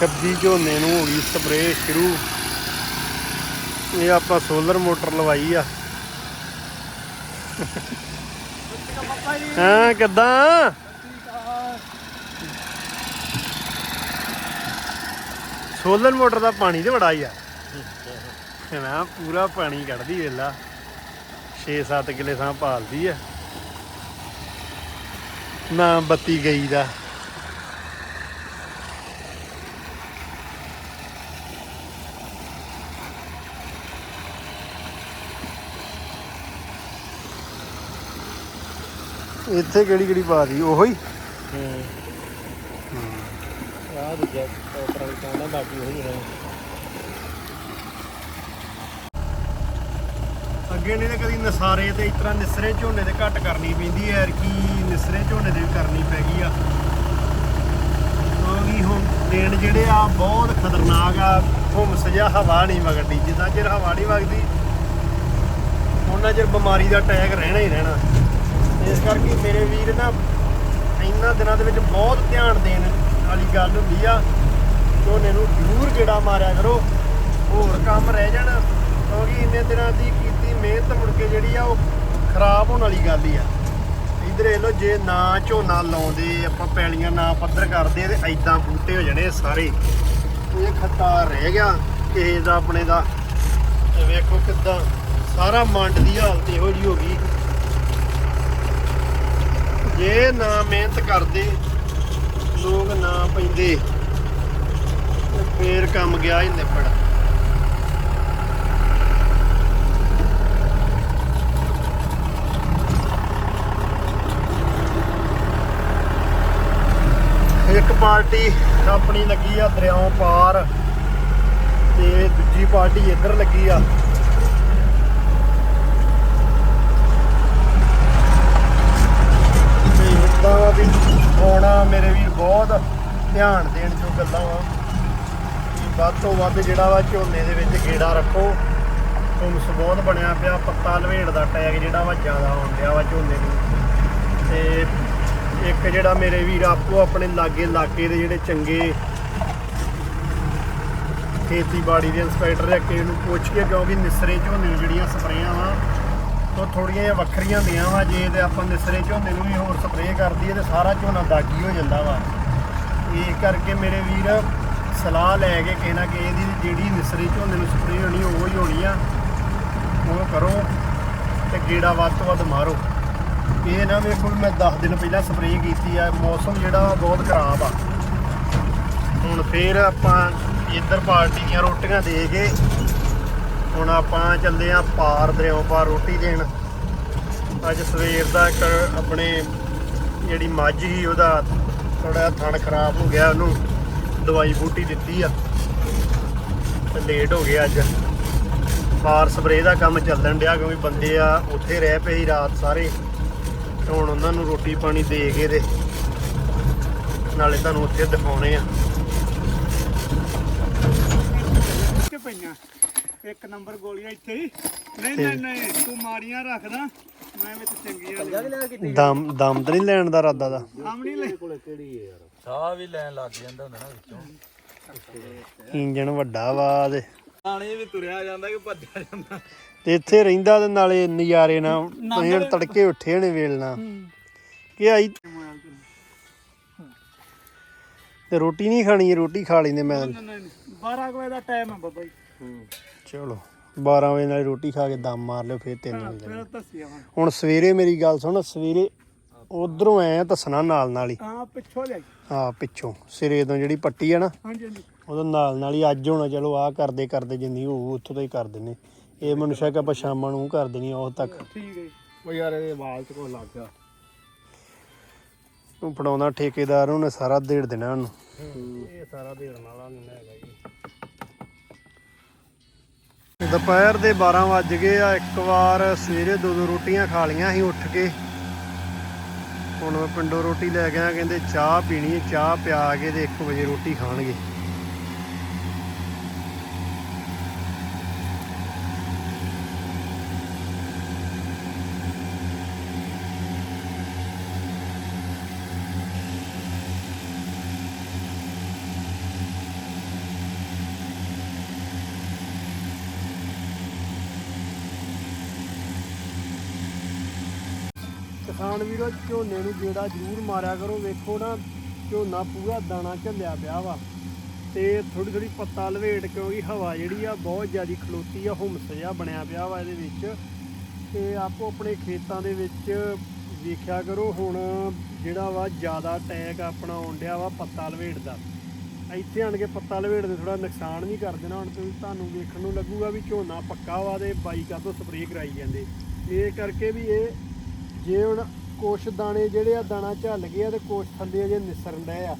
26 ਝੋਨੇ ਨੂੰ ਹੋ ਗਈ ਸਪਰੇਅ ਸ਼ੁਰੂ। ਇਹ ਆਪਾਂ ਸੋਲਰ ਮੋਟਰ ਲਵਾਈ ਆ। ਹਾਂ, ਕਿੱਦਾਂ? ਸੋਲਰ ਮੋਟਰ ਦਾ ਪਾਣੀ ਤੇ ਬੜਾ ਹੀ ਆ। ਨਾ ਪੂਰਾ ਪਾਣੀ ਕੱਢਦੀ ਵੇਲਾ। 6-7 ਕਿਲੇ ਸਾਂ ਪਾਲਦੀ ਆ। ਨਾ ਬੱਤੀ ਗਈ ਦਾ। ਇੱਥੇ ਕਿਹੜੀ ਕਿਹੜੀ ਪਾ ਦੀ? ਉਹੋ? ਹੀ। ਆਹ ਦੂਜਾ ਟੋਟਰ ਵਾਲੀ ਕਹਿੰਦਾ ਬਾਕੀ ਉਹ ਹੀ। ਰਹਿਣਾ ਅੱਗੇ ਨਹੀਂ ਤਾਂ ਕਦੀ ਨਸਾਰੇ ਤੇ ਇਸ ਤਰ੍ਹਾਂ ਨਿਸਰੇ ਝੋਨੇ ਦੇ ਘੱਟ ਕਰਨੀ ਪੈਂਦੀ ਐ ਕੀ ਨਿਸਰੇ ਝੋਨੇ ਦੇ ਵੀ ਕਰਨੀ ਪੈ ਗਈ ਆ। ਕਿਉਂਕਿ ਹੁਣ ਦਿਨ ਜਿਹੜੇ ਆ ਬਹੁਤ ਖਤਰਨਾਕ ਆ ਹੁਮ ਸਜਾ ਹਵਾ ਨਹੀਂ ਵਗਦੀ ਜਿੰਨਾ ਚਿਰ ਹਵਾ ਨਹੀਂ ਵਗਦੀ ਉਹਨਾਂ ਚਿਰ ਬਿਮਾਰੀ ਦਾ ਟੈਗ ਰਹਿਣਾ ਹੀ ਰਹਿਣਾ। ਇਸ ਕਰਕੇ ਮੇਰੇ ਵੀਰ ਨਾ ਇਹਨਾਂ ਦਿਨਾਂ ਦੇ ਵਿੱਚ ਬਹੁਤ ਧਿਆਨ ਦੇਣ ਵਾਲੀ ਗੱਲ ਹੁੰਦੀ ਆ। ਝੋਨੇ ਨੂੰ ਜ਼ਰੂਰ ਗੇੜਾ ਮਾਰਿਆ ਕਰੋ। ਹੋਰ ਕੰਮ ਰਹਿ ਜਾਣ, ਕਿਉਂਕਿ ਇੰਨੇ ਦਿਨਾਂ ਦੀ ਕੀਤੀ ਮਿਹਨਤ ਮੁੜ ਕੇ ਜਿਹੜੀ ਆ ਉਹ ਖਰਾਬ ਹੋਣ ਵਾਲੀ ਗੱਲ ਹੀ ਆ। ਇਧਰ ਇਹ ਲੋ ਜੇ ਨਾ ਝੋਨਾ ਲਾਉਂਦੇ, ਆਪਾਂ ਪੈਲੀਆਂ ਨਾ ਪੱਧਰ ਕਰਦੇ ਤੇ ਐਦਾਂ ਬੂਟੇ ਹੋ ਜਾਣੇ ਸਾਰੇ। ਇਹ ਖੱਤਾ ਰਹਿ ਗਿਆ, ਕਿਸੇ ਦਾ ਆਪਣੇ ਦਾ। ਵੇਖੋ ਕਿੱਦਾਂ ਸਾਰਾ ਮੰਡ ਦੀ ਹਾਲਤ ਇਹੋ ਜਿਹੀ ਹੋ ਗਈ। ਜੇ ਨਾ ਮਿਹਨਤ ਕਰਦੇ, ਲੋਕ ਨਾ ਪੈਂਦੇ, ਤੇ ਫੇਰ ਕੰਮ ਗਿਆ ਹੀ ਨਿਪੜ ਇੱਕ ਪਾਰਟੀ ਆਪਣੀ ਲੱਗੀ ਆ ਦਰਿਆਓਂ ਪਾਰ, ਤੇ ਦੂਜੀ ਪਾਰਟੀ ਇੱਧਰ ਲੱਗੀ ਆ ਤੇ ਇਦਾਂ ਵਾ ਵੀ ਆਉਣਾ ਮੇਰੇ ਵੀਰ ਬਹੁਤ ਧਿਆਨ ਦੇਣ ਜੋ ਗੱਲਾਂ ਵਾ। ਕਿ ਵੱਧ ਤੋਂ ਵੱਧ ਜਿਹੜਾ ਵਾ ਝੋਨੇ ਦੇ ਵਿੱਚ ਗੇੜਾ ਰੱਖੋ। ਹੁਮਸ ਬਹੁਤ ਬਣਿਆ ਪਿਆ ਪੱਤਾ ਲਵੇੜ ਦਾ ਟੈਗ ਜਿਹੜਾ ਵਾ ਜ਼ਿਆਦਾ ਆਉਣ ਵਾ ਝੋਨੇ ਨੂੰ। ਤੇ ਇੱਕ ਜਿਹੜਾ ਮੇਰੇ ਵੀਰ ਆਪੋ ਆਪਣੇ ਲਾਗੇ ਲਾਗੇ ਦੇ ਜਿਹੜੇ ਚੰਗੇ ਖੇਤੀਬਾੜੀ ਦੇ ਇੰਸਪੈਕਟਰ ਆ ਕਿਸੇ ਨੂੰ ਪੁੱਛ ਕੇ ਕਿਉਂਕਿ ਨਿਸਰੇ ਝੋਨੇ ਨੂੰ ਜਿਹੜੀਆਂ ਸਪਰੇਆਂ ਵਾ ਉਹ ਥੋੜੀਆਂ ਜਿਹੀਆਂ ਵੱਖਰੀਆਂ ਦੀਆਂ ਵਾ, ਜੇ ਤੇ ਆਪਾਂ ਨਿਸਰੇ ਝੋਨੇ ਨੂੰ ਵੀ ਹੋਰ ਸਪਰੇਅ ਕਰਦੀ ਹੈ ਤੇ ਸਾਰਾ ਝੋਨਾ ਦਾਗੀ ਹੋ ਜਾਂਦਾ ਵਾ। ਇਹ ਕਰਕੇ ਮੇਰੇ ਵੀਰ ਸਲਾਹ ਲੈ ਕੇ ਕਿਸੇ ਨਾ ਕਿਸੇ ਦੀ ਜਿਹੜੀ ਨਿਸਰੇ ਝੋਨੇ ਨੂੰ ਸਪਰੇਅ ਹੋਣੀ, ਉਹ ਹੀ ਹੋਣੀ ਆ। ਉਹ ਕਰੋ ਤੇ ਗੇੜਾ ਵੱਧ ਤੋਂ ਵੱਧ ਮਾਰੋ। ਇਹ ਨਾ ਵੇਖੋ ਮੈਂ 10 ਦਿਨ ਪਹਿਲਾਂ ਸਪਰੇਅ ਕੀਤੀ ਆ, ਮੌਸਮ ਜਿਹੜਾ ਵਾ ਬਹੁਤ ਖਰਾਬ ਆ। ਹੁਣ ਫੇਰ ਆਪਾਂ ਇੱਧਰ ਪਾਰਟੀ ਦੀਆਂ ਰੋਟੀਆਂ ਦੇ ਕੇ ਹੁਣ ਆਪਾਂ ਚੱਲੇ ਆ ਪਾਰ ਦਰਿਆਓਂ ਪਾਰ ਰੋਟੀ ਦੇਣ। ਅੱਜ ਸਵੇਰ ਦਾ ਇੱਕ ਆਪਣੇ ਜਿਹੜੀ ਮੱਝ ਸੀ, ਉਹਦਾ ਥੋੜਾ ਥਣ ਖਰਾਬ ਹੋ ਗਿਆ, ਉਹਨੂੰ ਦਵਾਈ ਬੂਟੀ ਦਿੱਤੀ ਆ। ਤੇ ਲੇਟ ਹੋ ਗਿਆ ਅੱਜ। ਪਾਰ ਸਪਰੇਅ ਦਾ ਕੰਮ ਚੱਲਣ ਡਿਆ, ਕਿਉਂਕਿ ਬੰਦੇ ਆ ਉੱਥੇ ਰਹਿ ਪਏ ਸੀ ਰਾਤ ਸਾਰੇ। ਹੁਣ ਉਹਨਾਂ ਨੂੰ ਰੋਟੀ ਪਾਣੀ ਦੇ ਕੇ ਤੇ ਨਾਲੇ ਤੁਹਾਨੂੰ ਉੱਥੇ ਦਿਖਾਉਣੇ ਆ। ਇੱਥੇ ਪਈਆਂ? ਇੱਕ ਨੰਬਰ ਗੋਲੀਆਂ ਇੱਥੇ ਹੀ। ਨਹੀਂ ਨਹੀਂ ਨਹੀਂ ਤੂੰ ਮਾਰੀਆਂ ਰੱਖਦਾ ਮੈਂ ਵਿੱਚ ਚੰਗੀਆਂ ਲੈ ਦਮ ਦਮ ਤਾਂ ਨਹੀਂ ਲੈਣ ਦਾ ਇਰਾਦਾ ਦਾ। ਸਾਹਮਣੇ ਲੈ ਸਾਹ ਵੀ ਲੈਣ ਲੱਗ ਜਾਂਦਾ ਹੁੰਦਾ ਨਾ ਵਿੱਚੋਂ। ਇੰਜਣ ਵੱਡਾ ਵਾ ਤੇ। ਪਾਣੀ ਵੀ ਤੁਰਿਆ ਜਾਂਦਾ ਕਿ ਭੱਜਿਆ ਜਾਂਦਾ। ਤੇ ਇੱਥੇ ਰਹਿੰਦਾ ਤੇ ਨਾਲੇ ਨਜ਼ਾਰੇ ਨਾਲ ਤੁਸੀਂ ਹੁਣ ਤੜਕੇ ਉੱਠੇ ਨੇ ਵੇਲਣਾ ਕਿ ਆਈ ਤੇ ਰੋਟੀ ਨਹੀਂ ਖਾਣੀ ਰੋਟੀ ਖਾ ਲੈਂਦੇ ਮੈਂ। ਨਹੀਂ ਨਹੀਂ 12 ਵਜੇ ਦਾ ਟਾਈਮ ਹੈ ਬਾਬਾ ਜੀ। ਚਲੋ 12 ਵਜੇ ਨਾਲ ਰੋਟੀ ਖਾ ਕੇ ਦਮ ਮਾਰ ਲਿਓ ਫਿਰ 3 ਵਜੇ ਫਿਰ ਦੱਸਿਆ ਹੁਣ ਸਵੇਰੇ ਮੇਰੀ ਗੱਲ ਸੁਣ ਸਵੇਰੇ ਉਧਰੋਂ ਆਇਆ ਦੱਸਣਾ ਨਾਲ ਨਾਲ ਹੀ। ਹਾਂ ਪਿੱਛੋਂ ਲੈ ਹਾਂ ਪਿੱਛੋਂ। ਸਿਰੇ ਤੋਂ ਜਿਹੜੀ ਪੱਟੀ ਆ ਨਾ ਹਾਂਜੀ ਹਾਂਜੀ। ਉਹਦੇ ਨਾਲ ਨਾਲ ਹੀ ਅੱਜ ਹੋਣਾ ਚਲੋ ਆਹ ਕਰਦੇ ਕਰਦੇ ਜਿੰਨੀ ਹੋਊ ਉੱਥੋਂ ਤੋਂ ਹੀ ਕਰ ਦਿੰਨੇ। ਇਹ ਮੈਨੂੰ ਸ਼ੱਕ ਆਪਾਂ ਸ਼ਾਮਾਂ ਨੂੰ ਕਰ ਦੇਣੀ ਆ ਉਹ ਤੱਕ। ਠੀਕ ਹੈ ਜੀ। ਉਹ ਯਾਰ ਇਹਦੇ ਵਾਲ ਚ ਕੋ ਲੱਗ ਗਿਆ। ਉਹ ਫੜਾਉਂਦਾ ਠੇਕੇਦਾਰ ਉਹਨੇ ਸਾਰਾ ਦੇੜ ਦੇਣਾ ਉਹਨੂੰ। ਇਹ ਸਾਰਾ ਦੇਣ ਵਾਲਾ ਨਹੀਂ ਹੈਗਾ ਦੁਪਹਿਰ ਦੇ 12 ਵੱਜ ਗਏ ਆ, ਇੱਕ ਵਾਰ ਸਵੇਰੇ ਦੋ ਦੋ ਰੋਟੀਆਂ ਖਾ ਲੀਆਂ ਸੀ ਉੱਠ ਕੇ। ਹੁਣ ਪਿੰਡੋਂ ਰੋਟੀ ਲੈ ਗਿਆ ਕਹਿੰਦੇ ਚਾਹ ਪੀਣੀ, ਚਾਹ ਪਿਆ ਕੇ ਤੇ 1 ਵਜੇ ਰੋਟੀ ਖਾਣਗੇ। ਕਿਸਾਨ ਵੀਰੋ, ਝੋਨੇ ਨੂੰ ਜਿਹੜਾ ਜ਼ਰੂਰ ਮਾਰਿਆ ਕਰੋ। ਵੇਖੋ ਨਾ, ਝੋਨਾ ਪੂਰਾ ਦਾਣਾ ਝੱਲਿਆ ਪਿਆ ਵਾ। ਤੇ ਥੋੜੀ ਥੋੜੀ ਪੱਤਾ ਲਵੇਟ, ਕਿਉਂਕਿ ਹਵਾ ਜਿਹੜੀ ਆ, ਬਹੁਤ ਜ਼ਿਆਦਾ ਖਲੋਤੀ ਆ, ਹੁਮਸ ਜਿਹਾ ਬਣਿਆ ਪਿਆ ਵਾ ਇਹਦੇ ਵਿੱਚ। ਤੇ ਆਪੋ ਆਪਣੇ ਖੇਤਾਂ ਦੇ ਵਿੱਚ ਵੇਖਿਆ ਕਰੋ, ਹੁਣ ਜਿਹੜਾ ਵਾ, ਜ਼ਿਆਦਾ ਟੈਕ ਆਪਣਾ ਆਉਣ ਵਾ ਪੱਤਾ ਲਵੇਟ ਦਾ। ਇੱਥੇ ਆਣ ਕੇ ਪੱਤਾ ਲਵੇਟ ਦੇ ਥੋੜਾ ਨੁਕਸਾਨ ਵੀ ਕਰ ਦੇਣਾ, ਹੁਣ ਤੁਸੀਂ ਤੁਹਾਨੂੰ ਵੇਖਣ ਨੂੰ ਲੱਗੂਗਾ ਵੀ ਝੋਨਾ ਪੱਕਾ ਵਾ ਤੇ ਬਾਈਕਾਂ ਤੋਂ ਸਪਰੇਅ ਕਰਾਈ ਜਾਂਦੇ। ਇਹ ਕਰਕੇ ਵੀ ਇਹ ਜੇ ਹੁਣ ਕੁਛ ਦਾਣੇ ਜਿਹੜੇ ਆ ਦਾਣਾ ਝੱਲ ਗਏ ਆ ਤੇ ਕੁਛ ਥੱਲੇ ਅਜੇ ਨਿਸਰਨ ਡਏ ਆ।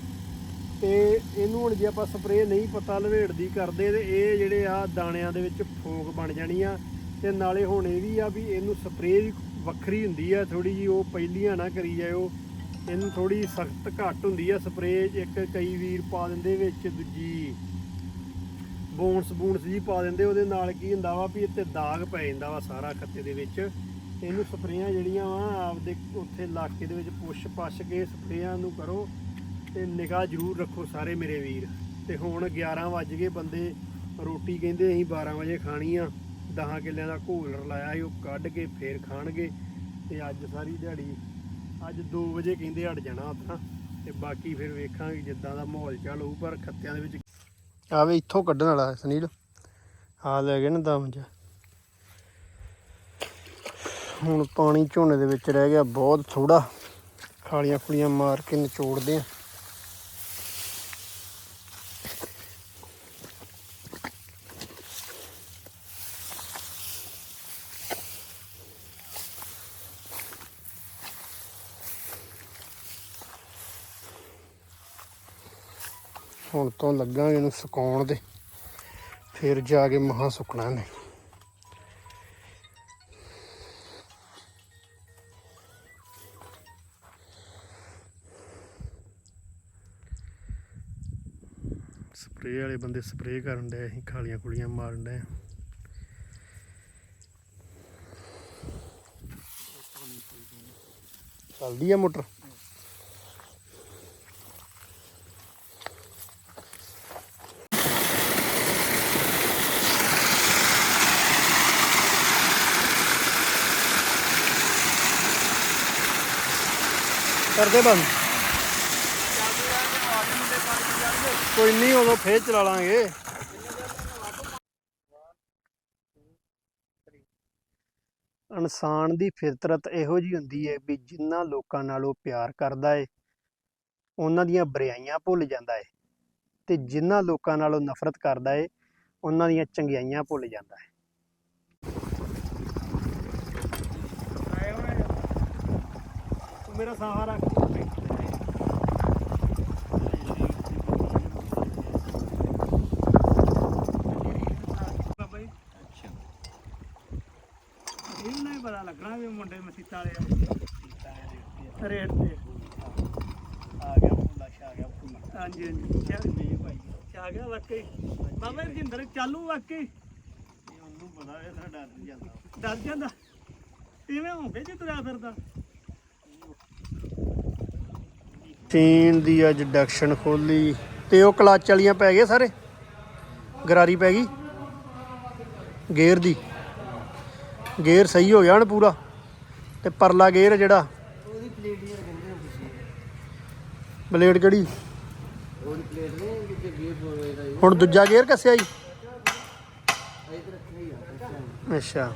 ਤੇ ਇਹਨੂੰ ਹੁਣ ਜੇ ਆਪਾਂ ਸਪਰੇਅ ਨਹੀਂ ਪਤਾ ਲਵੇੜਦੀ ਕਰਦੇ ਤੇ ਇਹ ਜਿਹੜੇ ਆ ਦਾਣਿਆਂ ਦੇ ਵਿੱਚ ਫੋਕ ਬਣ ਜਾਣੀ ਆ। ਤੇ ਨਾਲੇ ਹੁਣ ਇਹ ਵੀ ਆ ਵੀ ਇਹਨੂੰ ਸਪਰੇਅ ਵੀ ਵੱਖਰੀ ਹੁੰਦੀ ਆ ਥੋੜੀ ਜੀ ਉਹ ਪਹਿਲੀਆਂ ਨਾ ਕਰੀ ਜਾਇਓ। ਇਹਨੂੰ ਥੋੜੀ ਸਖਤ ਘੱਟ ਹੁੰਦੀ ਆ ਸਪਰੇਅ, ਇੱਕ ਕਈ ਵੀਰ ਪਾ ਦਿੰਦੇ ਵਿੱਚ, ਦੂਜੀ ਬੋਨਸ ਬੂਨਸ ਜੀ ਪਾ ਦਿੰਦੇ, ਉਹਦੇ ਨਾਲ ਕੀ ਹੁੰਦਾ ਵਾ ਵੀ ਇੱਥੇ ਦਾਗ ਪੈ ਜਾਂਦਾ ਵਾ ਸਾਰਾ ਖੱਤੇ ਦੇ ਵਿੱਚ। ਇਹਨੂੰ ਸਪਰੇਆਂ ਜਿਹੜੀਆਂ ਵਾ, ਆਪਦੇ ਉੱਥੇ ਇਲਾਕੇ ਦੇ ਵਿੱਚ ਪੁੱਛ ਪਛ ਕੇ ਸਪਰੇਆਂ ਨੂੰ ਕਰੋ ਤੇ ਨਿਗਾਹ ਜ਼ਰੂਰ ਰੱਖੋ ਸਾਰੇ ਮੇਰੇ ਵੀਰ। ਤੇ ਹੁਣ 11 ਵੱਜ ਗਏ, ਬੰਦੇ ਰੋਟੀ ਕਹਿੰਦੇ ਅਸੀਂ 12 ਵਜੇ ਖਾਣੀ ਆ 10 ਕਿੱਲਿਆਂ ਦਾ ਘੋਲ ਲਾਇਆ ਸੀ, ਉਹ ਕੱਢ ਕੇ ਫੇਰ ਖਾਣਗੇ। ਤੇ ਅੱਜ ਸਾਰੀ ਦਿਹਾੜੀ, ਅੱਜ 2 ਵਜੇ ਕਹਿੰਦੇ ਹਟ ਜਾਣਾ ਆਪਣਾ, ਤੇ ਬਾਕੀ ਫਿਰ ਵੇਖਾਂਗੇ ਜਿੱਦਾਂ ਦਾ ਮਾਹੌਲ ਚੱਲ ਹੋਊ, ਪਰ ਖੱਤਿਆਂ ਦੇ ਵਿੱਚ ਆਵੇ ਇੱਥੋਂ ਕੱਢਣ ਵਾਲਾ ਸੁਨੀਲ। ਆ ਲੈ ਗਏ ਨਾ ਦਮ ਚ। ਹੁਣ ਪਾਣੀ ਝੋਨੇ ਦੇ ਵਿੱਚ ਰਹਿ ਗਿਆ, ਬਹੁਤ ਥੋੜਾ ਖਾਲੀਆਂ ਖੁਲੀਆਂ ਮਾਰ ਕੇ ਨਿਚੋੜਦੇ ਆ ਹੁਣ ਤੋਂ ਲੱਗਾਂਗੇ ਇਹਨੂੰ ਸੁਕਾਉਣ ਦੇ, ਫਿਰ ਜਾ ਕੇ ਮਹਾ ਸੁੱਕਣਾ ਨੇ ਬੰਦੇ ਸਪਰੇਅ ਕਰਨ ਡਏ ਅਸੀਂ ਖਾਲੀਆਂ ਕੁਲੀਆਂ ਮਾਰਨ ਡਏ ਚੱਲਦੀ ਆ ਮੋਟਰ? ਕਰਦੇ ਬੰਦ। ਕੋਈ ਨਹੀਂ, ਉਦੋਂ ਫੇਰ ਚਲਾ ਲਾਂਗੇ। ਇਨਸਾਨ ਦੀ ਫਿਤਰਤ ਇਹੋ ਜੀ ਹੁੰਦੀ ਹੈ ਵੀ ਜਿੰਨਾ ਲੋਕਾਂ ਨਾਲ ਉਹ ਪਿਆਰ ਕਰਦਾ ਏ, ਉਹਨਾਂ ਦੀਆਂ ਬਰਿਆਈਆਂ ਭੁੱਲ ਜਾਂਦਾ ਏ ਤੇ ਜਿੰਨਾ ਲੋਕਾਂ ਨਾਲ ਉਹ ਨਫ਼ਰਤ ਕਰਦਾ ਏ, ਉਹਨਾਂ ਦੀਆਂ ਚੰਗਿਆਈਆਂ ਭੁੱਲ ਜਾਂਦਾ ਏ। ਮੇਰਾ ਸਹਾਰਾ ਬਾਬਾ ਜੀ ਇਹਨਾਂ ਹੀ ਪਤਾ ਲੱਗਣਾ ਵੀ ਮੁੰਡੇ ਮਸੀਤਾ ਵਾਲੇ ਆ। ਰੇਟ ਤੇ। ਆ ਗਿਆ ਫੁੱਲਾ ਛਾ ਗਿਆ ਫੁੱਲਾ ਹਾਂਜੀ ਹਾਂਜੀ। ਚੱਲ ਜੀ ਭਾਈ। ਆ ਗਿਆ ਵਾਕਈ। ਬਾਬਾ ਜਿੰਦਰ ਚਾਲੂ ਵਾਕਈ। ਉਹਨੂੰ ਪਤਾ ਇਹ ਸਾਡਾ ਡਰ ਨਹੀਂ ਜਾਂਦਾ। ਡਰ ਜਾਂਦਾ। ਇਵੇਂ ਹੋ ਕੇ ਜੀ ਤੁਰਿਆ ਫਿਰਦਾ? ਟੀਨ ਦੀ ਅੱਜ ਡਕਸ਼ਨ ਖੋਲੀ। ਤੇ ਉਹ ਕਲਚ ਵਾਲੀਆਂ ਪੈ ਗਏ ਸਾਰੇ? ਗਰਾਰੀ ਪੈ ਗਈ? ਗੇਅਰ ਦੀ? ਗੇਅਰ ਸਹੀ ਹੋ ਗਿਆ ਹੁਣ ਪੂਰਾ ਤੇ ਪਰਲਾ ਗੇਅਰ ਜਿਹੜਾ ਉਹਦੀ ਪਲੇਟ ਕਹਿੰਦੇ ਤੁਸੀਂ ਬਲੇਡ ਕਿਹੜੀ? ਉਹਦੀ ਪਲੇਟ ਨੇ ਜਿੱਥੇ ਗੇਅਰ ਹੋਏ ਦਾ ਹੁਣ ਦੂਜਾ ਗੇਅਰ ਕੱਸਿਆ ਜੀ? ਅੱਛਾ।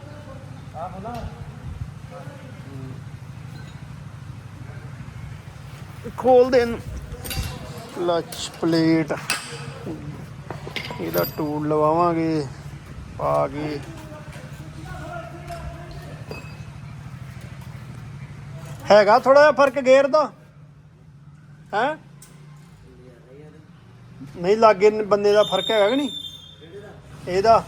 ਖੋਲ ਦੇ ਕਲਚ ਪਲੇਟ। ਇਹਦਾ ਟੂਲ ਲਵਾਵਾਂਗੇ ਪਾ ਕੇ। ਹੈਗਾ ਥੋੜਾ ਜਿਹਾ ਫ਼ਰਕ ਗੇਅਰ ਦਾ। ਹੈ? ਨਹੀਂ ਲਾਗੇ ਬੰਦੇ ਦਾ ਫ਼ਰਕ ਹੈਗਾ ਕਿ ਨਹੀਂ? ਇਹਦਾ।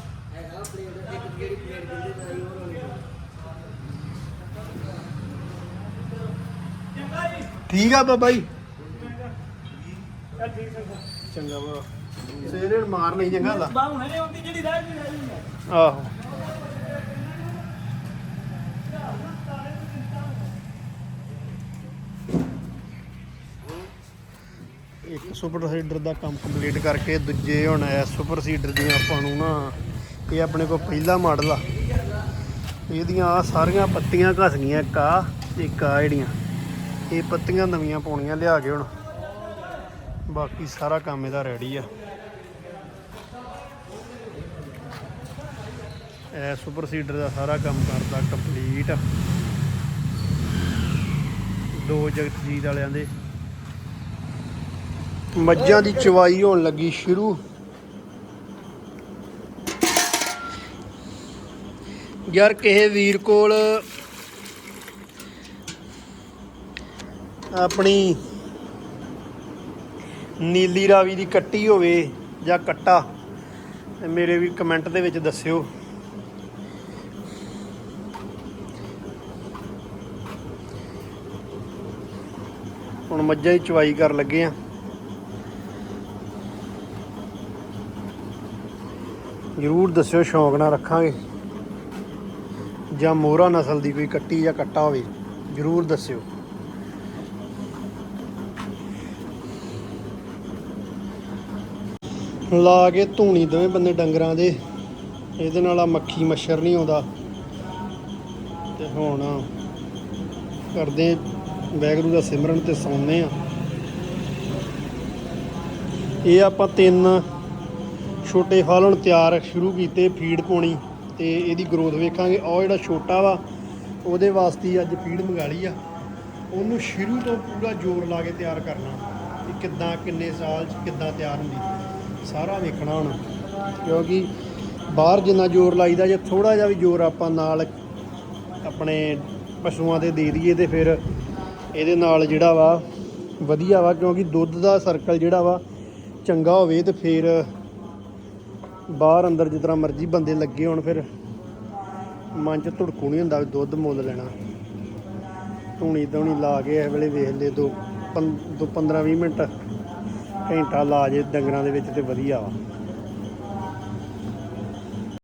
ਠੀਕ ਆ ਬਾਬਾ ਜੀ। ਚੰਗਾ ਬਾਬਾ। ਸਵੇਰੇ ਨੂੰ ਮਾਰ ਨਹੀਂ ਚੰਗਾ ਲਾ। ਬਾਹੂ ਹਲੇ ਹੁੰਦੀ ਜਿਹੜੀ ਰਹਿ ਗਈ। ਆਹੋ। ਇੱਕ ਸੁਪਰ ਸੀਡਰ ਦਾ ਕੰਮ ਕੰਪਲੀਟ ਕਰਕੇ ਦੂਜੇ ਹੁਣ ਆਇਆ ਸੁਪਰ ਸੀਡਰ ਦੀਆਂ ਆਪਾਂ ਨੂੰ ਨਾ, ਇਹ ਆਪਣੇ ਕੋਲ ਪਹਿਲਾ ਮਾਡਲ ਆ। ਇਹਦੀਆਂ ਆ ਸਾਰੀਆਂ ਪੱਤੀਆਂ ਘਸ ਗਈਆਂ, ਇੱਕ ਆ ਇੱਕ ਆ ਜਿਹੜੀਆਂ। ਇਹ ਪੱਤੀਆਂ ਨਵੀਆਂ ਪਾਉਣੀਆਂ ਲਿਆ ਕੇ ਹੁਣ। ਬਾਕੀ ਸਾਰਾ ਕੰਮ ਇਹਦਾ ਰੈਡੀ ਆ। ਇਹ ਸੁਪਰ ਸੀਡਰ ਦਾ ਸਾਰਾ ਕੰਮ ਕਰਦਾ ਕੰਪਲੀਟ ਦੋ ਜਗਤ ਜੀਤ ਵਾਲਿਆਂ ਦੇ। ਮੱਝਾਂ ਦੀ ਚਵਾਈ ਹੋਣ ਲੱਗੀ ਸ਼ੁਰੂ। ਯਾਰ, ਕਿਸੇ ਵੀਰ ਕੋਲ ਆਪਣੀ ਨੀਲੀ ਰਾਵੀ ਦੀ ਕੱਟੀ ਹੋਵੇ ਜਾਂ ਕੱਟਾ ਮੇਰੇ ਵੀ ਕਮੈਂਟ ਦੇ ਵਿੱਚ ਦੱਸਿਓ। ਹੁਣ ਮੱਝਾਂ ਦੀ ਚਵਾਈ ਕਰਨ ਲੱਗੇ ਆ। ਜ਼ਰੂਰ ਦੱਸਿਓ, ਸ਼ੌਂਕ ਨਾਲ ਰੱਖਾਂਗੇ। ਜਾਂ ਮੋਹਰਾ ਨਸਲ ਦੀ ਕੋਈ ਕੱਟੀ ਜਾਂ ਕੱਟਾ ਹੋਵੇ, ਜ਼ਰੂਰ ਦੱਸਿਓ। ਲਾ ਕੇ ਧੂਣੀ ਦੋਵੇਂ ਬੰਦੇ ਡੰਗਰਾਂ ਦੇ। ਇਹਦੇ ਨਾਲ ਆ ਮੱਖੀ ਮੱਛਰ ਨਹੀਂ ਆਉਂਦਾ। ਤੇ ਹੁਣ ਕਰਦੇ ਵੈਗਰੂ ਦਾ ਸਿਮਰਨ ਤੇ ਸੌਂਦੇ ਆ। ਇਹ ਆਪਾਂ ਤਿੰਨ ਛੋਟੇ ਫਲ ਹੁਣ ਤਿਆਰ ਸ਼ੁਰੂ ਕੀਤੇ, ਫੀਡ ਪਾਉਣੀ ਤੇ ਇਹਦੀ ਗਰੋਥ ਵੇਖਾਂਗੇ। ਉਹ ਜਿਹੜਾ ਛੋਟਾ ਵਾ, ਉਹਦੇ ਵਾਸਤੇ ਅੱਜ ਫੀਡ ਮੰਗਾ ਲਈ ਆ। ਉਹਨੂੰ ਸ਼ੁਰੂ ਤੋਂ ਪੂਰਾ ਜ਼ੋਰ ਲਾ ਕੇ ਤਿਆਰ ਕਰਨਾ ਕਿ ਕਿੱਦਾਂ, ਕਿੰਨੇ ਸਾਲ ਚ ਕਿੱਦਾਂ ਤਿਆਰ ਹੁੰਦੀ ਸਾਰਾ ਵੇਖਣਾ ਹੁਣ, ਕਿਉਂਕਿ ਬਾਹਰ ਜਿੰਨਾ ਜ਼ੋਰ ਲਾਈਦਾ, ਜੇ ਥੋੜਾ ਜਿਹਾ ਵੀ ਜ਼ੋਰ ਆਪਾਂ ਨਾਲ ਆਪਣੇ ਪਸ਼ੂਆਂ ਤੇ ਦੇ ਦਈਏ ਤੇ ਫਿਰ ਇਹਦੇ ਨਾਲ ਜਿਹੜਾ ਵਾ, ਵਧੀਆ ਵਾ, ਕਿਉਂਕਿ ਦੁੱਧ ਦਾ ਸਰਕਲ ਜਿਹੜਾ ਵਾ, ਚੰਗਾ ਹੋਵੇ ਤੇ ਫਿਰ ਬਾਹਰ ਅੰਦਰ ਜਿਸ ਤਰ੍ਹਾਂ ਮਰਜ਼ੀ ਬੰਦੇ ਲੱਗੇ ਹੋਣ ਫਿਰ ਮਨ ਚ ਧੜਕੂ ਨਹੀਂ ਹੁੰਦਾ ਵੀ ਦੁੱਧ ਮੁੱਲ ਲੈਣਾ। ਧੂਣੀ ਧੂਣੀ ਲਾ ਕੇ ਇਸ ਵੇਲੇ ਵੇਖ ਲੈ ਦੋ 15 20 ਮਿੰਟ ਘੰਟਾ ਲਾ ਜੇ ਡੰਗਰਾਂ ਦੇ ਵਿੱਚ ਤੇ ਵਧੀਆ ਵਾ।